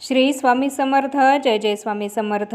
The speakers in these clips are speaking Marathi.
श्री स्वामी समर्थ जय जय स्वामी समर्थ.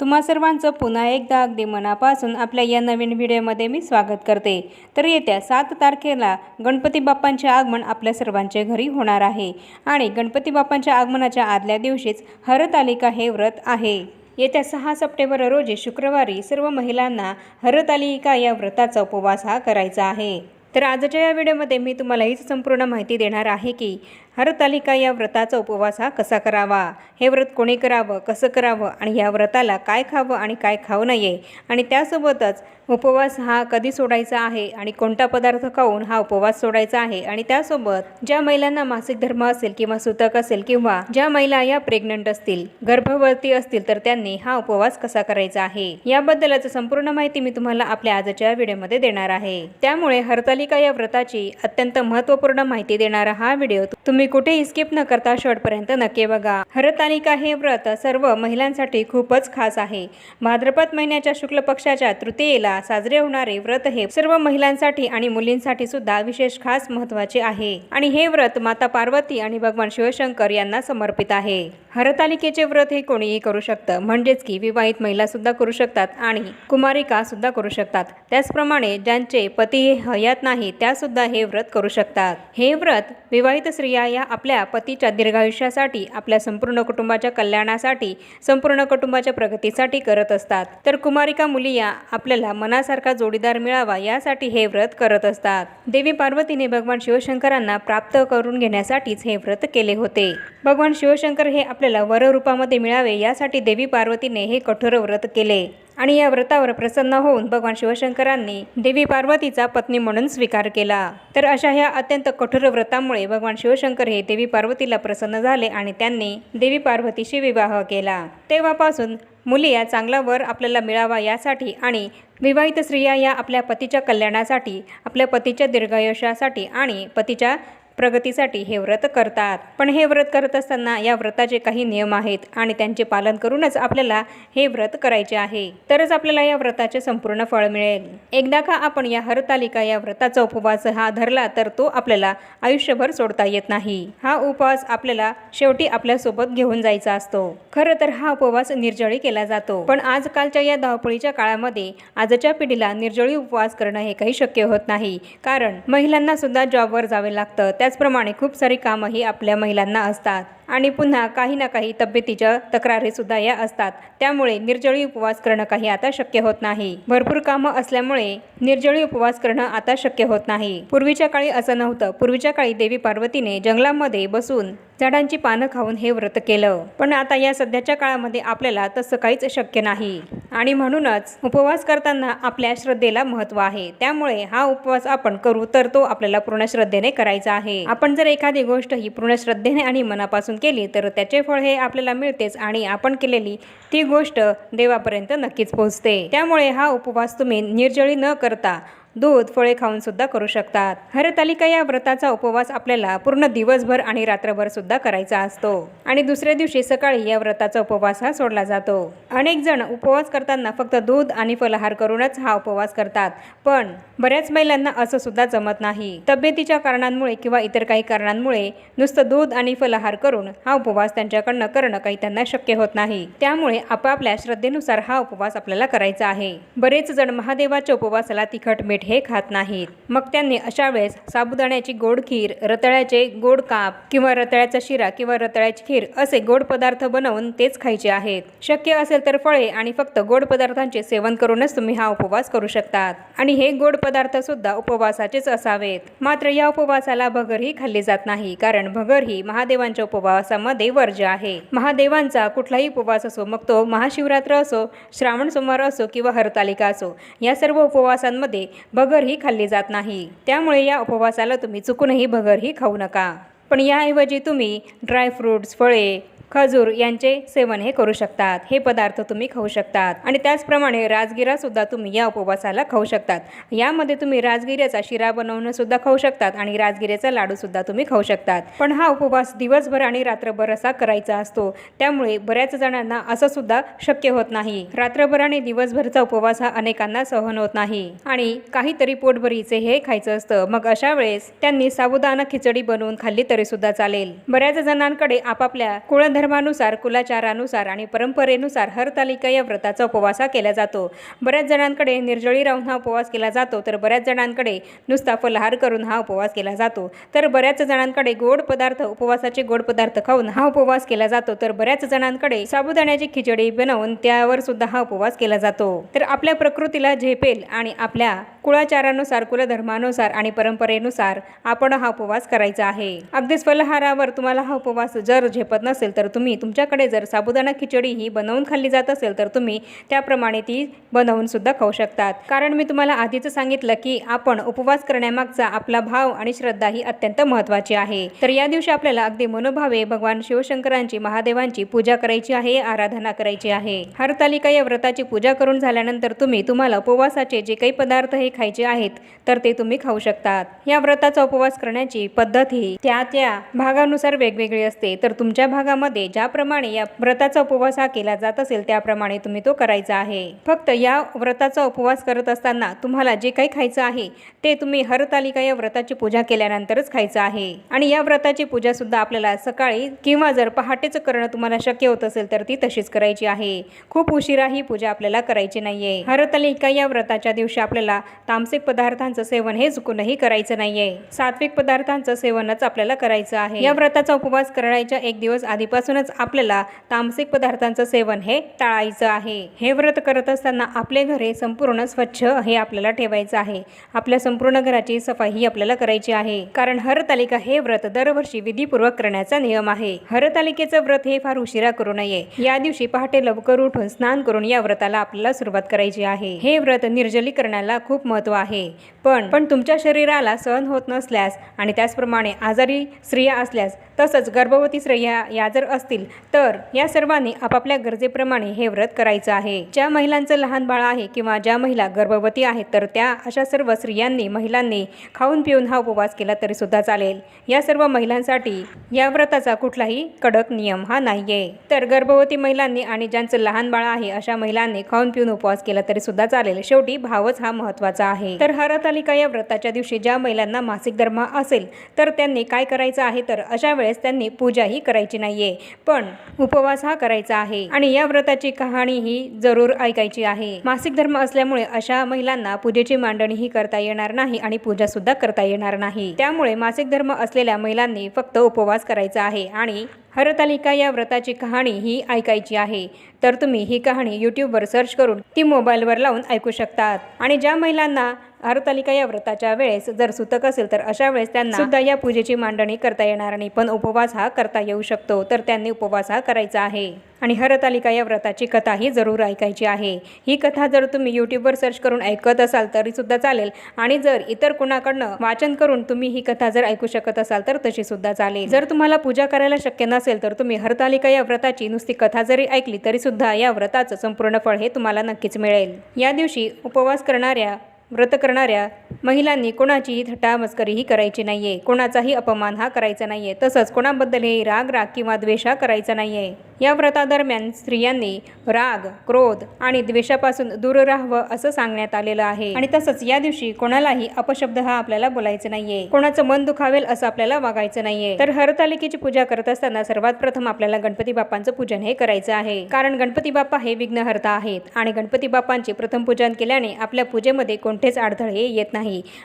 तुम्हा सर्वांचं पुन्हा एकदा अगदी मनापासून आपल्या या नवीन व्हिडिओमध्ये मी स्वागत करते. तर येत्या सात तारखेला गणपती बाप्पांचे आगमन आपल्या सर्वांच्या घरी होणार आहे. आणि गणपती बाप्पांच्या आगमनाच्या आदल्या दिवशीच हरतालिका हे व्रत आहे. येत्या सहा सप्टेंबर रोजी शुक्रवारी सर्व महिलांना हरतालिका या व्रताचा उपवास हा करायचा आहे. तर आजच्या या व्हिडिओमध्ये मी तुम्हाला हीच संपूर्ण माहिती देणार आहे की हरतालिका या व्रताचा उपवास हा कसा करावा? हे व्रत कोणी करावं? कसं करावं? आणि या व्रताला काय खावं आणि काय खाऊ नये? आणि त्यासोबतच उपवास हा कधी सोडायचा आहे? आणि कोणता पदार्थ खाऊन हा उपवास सोडायचा आहे? आणि त्यासोबत ज्या महिलांना मासिक धर्म असेल किंवा सुतक असेल किंवा ज्या महिला या प्रेग्नंट असतील गर्भवती असतील तर त्यांनी हा उपवास कसा करायचा आहे? याबद्दलच संपूर्ण माहिती मी तुम्हाला आपल्या आजच्या व्हिडिओमध्ये देणार आहे. त्यामुळे हरतालिका या व्रताची अत्यंत महत्त्वपूर्ण माहिती देणारा हा व्हिडिओ तुम्ही कुठेही स्किप न करता शेवटपर्यंत नक्की बघा. हरतालिका हे व्रत सर्व महिलांसाठी खूपच खास आहे. भाद्रपद महिन्याच्या शुक्ल पक्षाच्या तृतीयेला साजरे होणारे व्रत हे सर्व महिलांसाठी आणि मुलींसाठी सुद्धा विशेष खास महत्त्वाचे आहे. आणि हे व्रत माता पार्वती आणि भगवान शिवशंकर यांना समर्पित आहे. हरतालिकेचे व्रत हे कोणीही करू शकतं. म्हणजेच की विवाहित महिला सुद्धा करू शकतात आणि कुमारिका सुद्धा करू शकतात. त्याचप्रमाणे ज्यांचे पती हे हयात नाही त्या सुद्धा हे व्रत करू शकतात. हे व्रत विवाहित स्त्रिया या आपल्या पतीच्या दीर्घायुष्यासाठी आपल्या संपूर्ण कुटुंबाच्या कल्याणासाठी संपूर्ण कुटुंबाच्या प्रगतीसाठी करत असतात. तर कुमारिका मुली या आपल्याला मनासारखा जोडीदार मिळावा यासाठी हे व्रत करत असतात. देवी पार्वतीने भगवान शिवशंकरांना प्राप्त करून घेण्यासाठीच हे व्रत केले होते. भगवान शिवशंकर हे आपल्याला वररूपामध्ये मिळावे यासाठी देवी पार्वतीने हे कठोर व्रत केले. आणि या व्रतावर प्रसन्न होऊन भगवान शिवशंकरांनी देवी पार्वतीचा पत्नी म्हणून स्वीकार केला. तर अशा ह्या अत्यंत कठोर व्रतामुळे भगवान शिवशंकर हे देवी पार्वतीला प्रसन्न झाले आणि त्यांनी देवी पार्वतीशी विवाह केला. तेव्हापासून मुली या चांगला वर आपल्याला मिळावा यासाठी आणि विवाहित स्त्रिया या आपल्या पतीच्या कल्याणासाठी आपल्या पतीच्या दीर्घायुष्यासाठी आणि पतीच्या प्रगतीसाठी हे व्रत करतात. पण हे व्रत करत असताना या व्रताचे काही नियम आहेत आणि त्यांचे पालन करूनच आपल्याला हे व्रत करायचे आहे. तरच आपल्याला या व्रताचे संपूर्ण फळ मिळेल. एकदा का आपण या हरतालिका या व्रताचा उपवास हा धरला तर तो आपल्याला आयुष्यभर सोडता येत नाही. हा उपवास आपल्याला शेवटी आपल्यासोबत घेऊन जायचा असतो. खरं तर हा उपवास निर्जळी केला जातो. पण आजकालच्या या धावपळीच्या काळामध्ये आजच्या पिढीला निर्जळी उपवास करणं हे काही शक्य होत नाही. कारण महिलांना सुद्धा जॉबवर जावे लागतं. त्याचप्रमाणे खूप सारी कामंही आपल्या महिलांना असतात. आणि पुन्हा काही ना काही तब्येतीच्या तक्रारीसुद्धा या असतात. त्यामुळे निर्जळी उपवास करणं काही आता शक्य होत नाही. भरपूर कामं असल्यामुळे निर्जळी उपवास करणं आता शक्य होत नाही. पूर्वीच्या काळी असं नव्हतं. पूर्वीच्या काळी देवी पार्वतीने जंगलामध्ये बसून झाडांची पानं खाऊन हे व्रत केलं. पण आता या सध्याच्या काळामध्ये आपल्याला तसं काहीच शक्य नाही. आणि म्हणूनच उपवास करताना आपल्या श्रद्धेला महत्त्व आहे. त्यामुळे हा उपवास आपण करू तर तो आपल्याला पूर्ण श्रद्धेने करायचा आहे. आपण जर एखादी गोष्ट ही पूर्ण श्रद्धेने आणि मनापासून केली तर त्याचे फळ हे आपल्याला मिळतेच आणि आपण केलेली ती गोष्ट देवापर्यंत नक्कीच पोहोचते. त्यामुळे हा उपवास तुम्ही निर्जळी न करता दूध फळे खाऊन सुद्धा करू शकतात. हरतालिका या व्रताचा उपवास आपल्याला पूर्ण दिवसभर आणि रात्रभर सुद्धा करायचा असतो. आणि दुसऱ्या दिवशी सकाळी या व्रताचा उपवास हा सोडला जातो. अनेक जण उपवास करताना फक्त दूध आणि फलहार करूनच हा उपवास करतात. पण बऱ्याच महिलांना असं सुद्धा जमत नाही. तब्येतीच्या कारणांमुळे किंवा इतर काही कारणांमुळे नुसतं दूध आणि फलहार करून हा उपवास त्यांच्याकडनं करणं काही त्यांना शक्य होत नाही. त्यामुळे आपापल्या श्रद्धेनुसार हा उपवास आपल्याला करायचा आहे. बरेच जण महादेवाच्या उपवासाला तिखट मीठ हे खात नाहीत. मग त्यांनी अशा वेळेस साबुदाण्याची गोड खीर रताळ्याचे गोड काप किंवा रताळ्याचा शिरा किंवा रताळ्याची खीर असे गोड पदार्थ बनवून तेच खायचे आहेत. शक्य असेल तर फळे आणि फक्त गोड पदार्थांचे सेवन करूनच तुम्ही हा उपवास करू शकतात. आणि हे गोड पदार्थ सुद्धा उपवासाचेच असावेत. मात्र या उपवासाला भगरही खाल्ली जात नाही कारण भगर ही महादेवांच्या उपवासामध्ये वर्ज्य आहे. महादेवांचा कुठलाही उपवास असो मग तो महाशिवरात्र असो श्रावण सोमवार असो किंवा हरतालिका असो या सर्व उपवासांमध्ये भगरही खाल्ली जात नाही. त्यामुळे या उपवासाला तुम्ही चुकूनही भगरही खाऊ नका. पण याऐवजी तुम्ही ड्रायफ्रूट्स फळे खजूर यांचे सेवन हे करू शकतात. हे पदार्थ तुम्ही खाऊ शकतात. आणि त्याचप्रमाणे राजगिरा सुद्धा तुम्ही या उपवासाला खाऊ शकतात. यामध्ये तुम्ही राजगिऱ्याचा शिरा बनवून सुद्धा खाऊ शकतात आणि राजगिऱ्याचा लाडू सुद्धा तुम्ही खाऊ शकतात. पण हा उपवास दिवसभर आणि रात्रभर असा करायचा असतो. त्यामुळे बऱ्याच जणांना असं सुद्धा शक्य होत नाही. रात्रभर आणि दिवसभरचा उपवास हा अनेकांना सहन होत नाही. आणि काहीतरी पोटभरीचे हे खायचं असतं. मग अशा वेळेस त्यांनी साबुदाणा खिचडी बनवून खाल्ली तरी सुद्धा चालेल. बऱ्याच जणांकडे आपापल्या कुळधर्म धर्मानुसार कुलाचारानुसार आणि परंपरेनुसार हर तालिका या व्रताचा उपवास हा केला जातो. बऱ्याच जणांकडे निर्जळी राहून हा उपवास केला जातो तर बऱ्याच जणांकडे नुसता फलहार करून हा उपवास केला जातो. तर बऱ्याच जणांकडे गोड पदार्थ उपवासाचे गोड पदार्थ खाऊन हा उपवास केला जातो. तर बऱ्याच जणांकडे साबुदाण्याची खिचडी बनवून त्यावर सुद्धा हा उपवास केला जातो. तर आपल्या प्रकृतीला झेपेल आणि आपल्या कुळाचारानुसार कुलधर्मानुसार आणि परंपरेनुसार आपण हा उपवास करायचा आहे. अगदीच फलहारावर तुम्हाला हा उपवास जर झेपत नसेल तर तुम्ही तुमच्याकडे जर साबुदाणा खिचडी ही बनवून खाल्ली जात असेल तर तुम्ही त्याप्रमाणे ती बनवून सुद्धा खाऊ शकतात. कारण मी तुम्हाला आधीच सांगितलं की आपण उपवास करण्यामागचा आपला भाव आणि श्रद्धा ही अत्यंत महत्त्वाची आहे. तर या दिवशी आपल्याला अगदी मनोभावे भगवान शिवशंकरांची महादेवांची पूजा करायची आहे आराधना करायची आहे. हरतालिका या व्रताची पूजा करून झाल्यानंतर तुम्ही तुम्हाला उपवासाचे जे काही पदार्थ हे खायचे आहेत तर ते तुम्ही खाऊ शकतात. या व्रताचा उपवास करण्याची पद्धत ही त्या त्या भागानुसार वेगवेगळी असते. तर तुमच्या भागामध्ये ज्याप्रमाणे या व्रताचा उपवास हा केला जात असेल त्याप्रमाणे तुम्ही तो करायचा आहे. फक्त या व्रताचा उपवास करत असताना तुम्हाला जे काही खायचं आहे ते तुम्ही हरतालिका या व्रताची पूजा केल्यानंतरच खायचं आहे. आणि या व्रताची पूजा सुद्धा आपल्याला सकाळी किंवा जर पहाटेचं करणं तुम्हाला शक्य होत असेल तर ती तशीच करायची आहे. खूप उशिरा ही पूजा आपल्याला करायची नाहीये. हरतालिका या व्रताच्या दिवशी आपल्याला तामसिक पदार्थांचं सेवन हे चुकूनही करायचं नाहीये. सात्विक पदार्थांचं सेवनच आपल्याला करायचं आहे. या व्रताचा उपवास करायच्या एक दिवस आधीपासून असूनच आपल्याला तामसिक पदार्थांचं सेवन हे टाळायचं आहे. हे व्रत करत असताना आपले घर हे संपूर्ण स्वच्छ हे आपल्याला ठेवायचं आहे. आपल्या संपूर्ण घराची सफाई ही आपल्याला करायची आहे. कारण हरतालिका हे व्रत दरवर्षी विधीपूर्वक करण्याचा नियम आहे. हरतालिकेचं व्रत हे फार उशिरा करू नये. या दिवशी पहाटे लवकर उठून स्नान करून या व्रताला आपल्याला सुरुवात करायची आहे. हे व्रत निर्जलीकरणाला खूप महत्त्व आहे. पण पण तुमच्या शरीराला सहन होत नसल्यास आणि त्याचप्रमाणे आजारी स्त्रिया असल्यास तसंच गर्भवती स्त्रिया या जर असतील तर या सर्वांनी आपापल्या गरजेप्रमाणे हे व्रत करायचं आहे. ज्या महिलांचं लहान बाळ आहे किंवा ज्या महिला गर्भवती आहेत तर त्या अशा सर्व स्त्रियांनी महिलांनी खाऊन पिऊन हा उपवास केला तरी सुद्धा चालेल. या सर्व महिलांसाठी या व्रताचा कुठलाही कडक नियम हा नाहीये. तर गर्भवती महिलांनी आणि ज्यांचं लहान बाळ आहे अशा महिलांनी खाऊन पिऊन उपवास केला तरी सुद्धा चालेल. शेवटी भावच हा महत्त्वाचा आहे. तर हरतालिका या व्रताच्या दिवशी ज्या महिलांना मासिक धर्म असेल तर त्यांनी काय करायचं आहे तर अशा वेळेस त्यांनी पूजाही करायची नाहीये. पण उपवास हा करायचा आहे. आणि या व्रताची कहाणी ही जरूर ऐकायची आहे. मासिक धर्म असल्यामुळे अशा महिलांना पूजेची मांडणी ही करता येणार नाही आणि पूजा सुद्धा करता येणार नाही. त्यामुळे मासिक धर्म असलेल्या महिलांनी फक्त उपवास करायचा आहे आणि हरतालिका या व्रताची कहाणी ही ऐकायची आहे. तर तुम्ही ही कहाणी यूट्यूबवर सर्च करून ती मोबाईलवर लावून ऐकू शकतात. आणि ज्या महिलांना हरतालिका या व्रताच्या वेळेस जर सुतक असेल तर अशा वेळेस त्यांना सुद्धा या पूजेची मांडणी करता येणार नाही. पण उपवास हा करता येऊ शकतो. तर त्यांनी उपवास हा करायचा आहे. आणि हरतालिका या व्रताची कथा ही जरूर ऐकायची आहे. ही कथा जर तुम्ही यूट्यूबवर सर्च करून ऐकत असाल तरी सुद्धा चालेल. आणि जर इतर कोणाकडनं वाचन करून तुम्ही ही कथा जर ऐकू शकत असाल तर तशी सुद्धा चालेल. जर तुम्हाला पूजा करायला शक्य नसेल तर तुम्ही हरतालिका या व्रताची नुसती कथा जरी ऐकली तरी सुद्धा या व्रताचं संपूर्ण फळ हे तुम्हाला नक्कीच मिळेल. या दिवशी उपवास करणाऱ्या व्रत करणाऱ्या महिलांनी कोणाचीही थट्टा मस्करीही करायची नाहीये. कोणाचाही अपमान हा करायचा नाहीये. तसंच कोणाबद्दलही राग राग किंवा द्वेष हा करायचा नाहीये. या व्रतादरम्यान स्त्रियांनी राग क्रोध आणि द्वेषापासून दूर राहावं असं सांगण्यात आलेलं आहे. आणि तसंच या दिवशी कोणालाही अपशब्द हा आपल्याला बोलायचं नाहीये. कोणाचं मन दुखावेल असं आपल्याला वागायचं नाहीये. तर हरतालिकेची पूजा करत असताना सर्वात प्रथम आपल्याला गणपती बाप्पांचं पूजन हे करायचं आहे. कारण गणपती बाप्पा हे विघ्नहर्ता आहेत आणि गणपती बाप्पांचे प्रथम पूजन केल्याने आपल्या पूजेमध्ये कोणतेच अडथळे येत नाही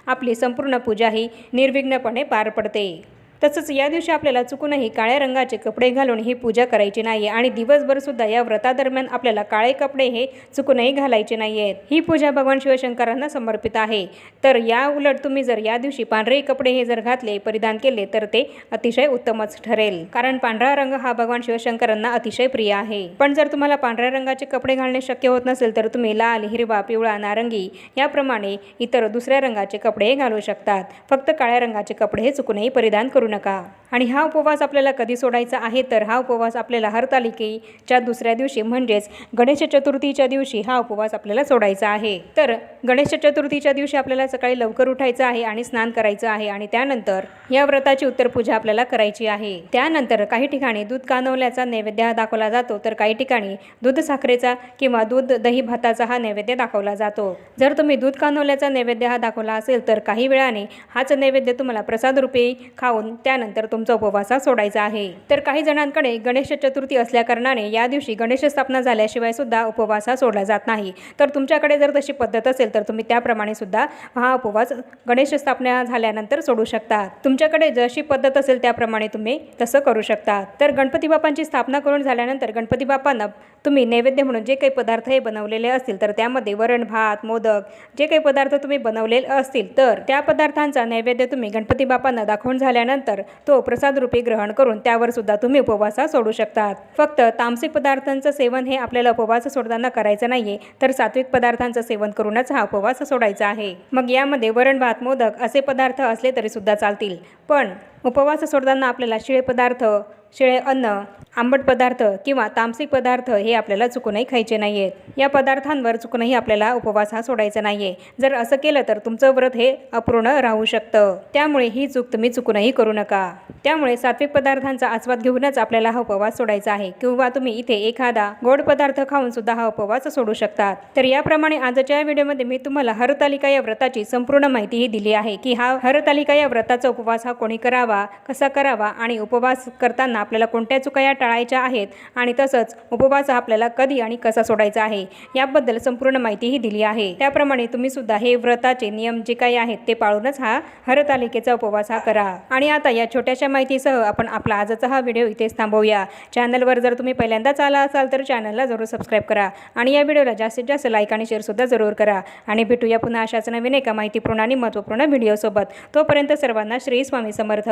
आपली संपूर्ण पूजा ही निर्विघ्नपणे पार पडते. तसंच या दिवशी आपल्याला चुकूनही काळ्या रंगाचे कपडे घालून ही पूजा करायची नाही आणि दिवसभर सुद्धा या व्रतादरम्यान आपल्याला काळे कपडे हे चुकूनही घालायचे नाही आहेत ही पूजा भगवान शिवशंकरांना समर्पित आहे. तर या उलट तुम्ही जर या दिवशी पांढरे कपडे हे जर घातले परिधान केले तर ते अतिशय उत्तमच ठरेल. कारण पांढरा रंग हा भगवान शिवशंकरांना अतिशय प्रिय आहे. पण जर तुम्हाला पांढऱ्या रंगाचे कपडे घालणे शक्य होत नसेल तर तुम्ही लाल हिरवा पिवळा नारंगी याप्रमाणे इतर दुसऱ्या रंगाचे कपडे घालू शकतात. फक्त काळ्या रंगाचे कपडे हे चुकूनही परिधान करू नका. आणि हा उपवास आपल्याला कधी सोडायचा आहे? तर हा उपवास आपल्याला हरतालिकेच्या दुसऱ्या दिवशी म्हणजेच गणेश चतुर्थीच्या दिवशी हा उपवास आपल्याला सोडायचा आहे. तर गणेश चतुर्थीच्या दिवशी आपल्याला सकाळी लवकर उठायचं आहे आणि स्नान करायचं आहे आणि त्यानंतर या व्रताची उत्तर पूजा आपल्याला करायची आहे. त्यानंतर काही ठिकाणी दूध कानवल्याचा नैवेद्य हा दाखवला जातो तर काही ठिकाणी दूध साखरेचा किंवा दूध दही भाताचा हा नैवेद्य दाखवला जातो. जर तुम्ही दूध कानवल्याचा नैवेद्य हा दाखवला असेल तर काही वेळाने हाच नैवेद्य तुम्हाला प्रसादरूपी खाऊन त्यानंतर तुमचा उपवास सोडायचा आहे. तर काही जणांकडे गणेश चतुर्थी असल्याकारणाने या दिवशी गणेश स्थापना झाल्याशिवाय सुद्धा उपवास हा सोडला जात नाही. तर तुमच्याकडे जर तशी पद्धत असेल तर तुम्ही त्याप्रमाणे सुद्धा हा उपवास गणेश स्थापना झाल्यानंतर सोडू शकता. तुमच्याकडे जशी पद्धत असेल त्याप्रमाणे तुम्ही तसं करू शकता. तर गणपती बाप्पांची स्थापना करून झाल्यानंतर गणपती बाप्पांना तुम्ही नैवेद्य म्हणून जे काही पदार्थ हे बनवलेले असतील तर त्यामध्ये वरण भात मोदक जे काही पदार्थ तुम्ही बनवलेले असतील तर त्या पदार्थांचा नैवेद्य तुम्ही गणपती बाप्पांना दाखवून झाल्यानंतर तो प्रसाद रूपी ग्रहण करून त्यावर सुद्धा तुम्ही उपवास सोडू शकतात. फक्त तामसिक पदार्थांचं सेवन हे आपल्याला उपवास सोडताना करायचं नाहीये तर सात्विक पदार्थांचं सेवन करूनच हा उपवास सोडायचा आहे. मग यामध्ये वरण भात मोदक असे पदार्थ असले तरी सुद्धा चालतील. पण उपवास सोडताना आपल्याला शिळे पदार्थ शिळे अन्न आंबट पदार्थ किंवा तामसिक पदार्थ हे आपल्याला चुकूनही खायचे नाही आहेत या पदार्थांवर चुकूनही आपल्याला उपवास हा सोडायचा नाही आहे जर असं केलं तर तुमचं व्रत हे अपूर्ण राहू शकतं. त्यामुळे ही चूक तुम्ही चुकूनही करू नका. त्यामुळे सात्विक पदार्थांचा आस्वाद घेऊनच आपल्याला हा उपवास सोडायचा आहे किंवा तुम्ही इथे एखादा गोड पदार्थ खाऊन सुद्धा हा उपवास सोडू शकतात तर याप्रमाणे आजच्या या व्हिडिओमध्ये मी तुम्हाला हरतालिका या व्रताची संपूर्ण माहितीही दिली आहे की हा हरतालिका या व्रताचा उपवास हा कोणी करावा कसा करावा आणि उपवास करताना आपल्याला कोणत्या चुका या टाळायच्या आहेत आणि तसंच उपवास हा आपल्याला कधी आणि कसा सोडायचा आहे याबद्दल संपूर्ण माहितीही दिली आहे. त्याप्रमाणे तुम्ही सुद्धा हे व्रताचे नियम जे काही आहेत ते पाळूनच हा हरतालिकेचा उपवास हा करा. आणि आता या छोट्याशा माहितीसह आपण आपला आजचा हा व्हिडिओ इथेच थांबवूया. चॅनलवर जर तुम्ही पहिल्यांदाच आला असाल तर चॅनलला जरूर सबस्क्राईब करा आणि या व्हिडिओला जास्तीत जास्त लाईक आणि शेअरसुद्धा जरूर करा. आणि भेटूया पुन्हा अशाच नवीन एका माहितीपूर्ण आणि महत्त्वपूर्ण व्हिडिओसोबत. तोपर्यंत सर्वांना श्री स्वामी समर्थ.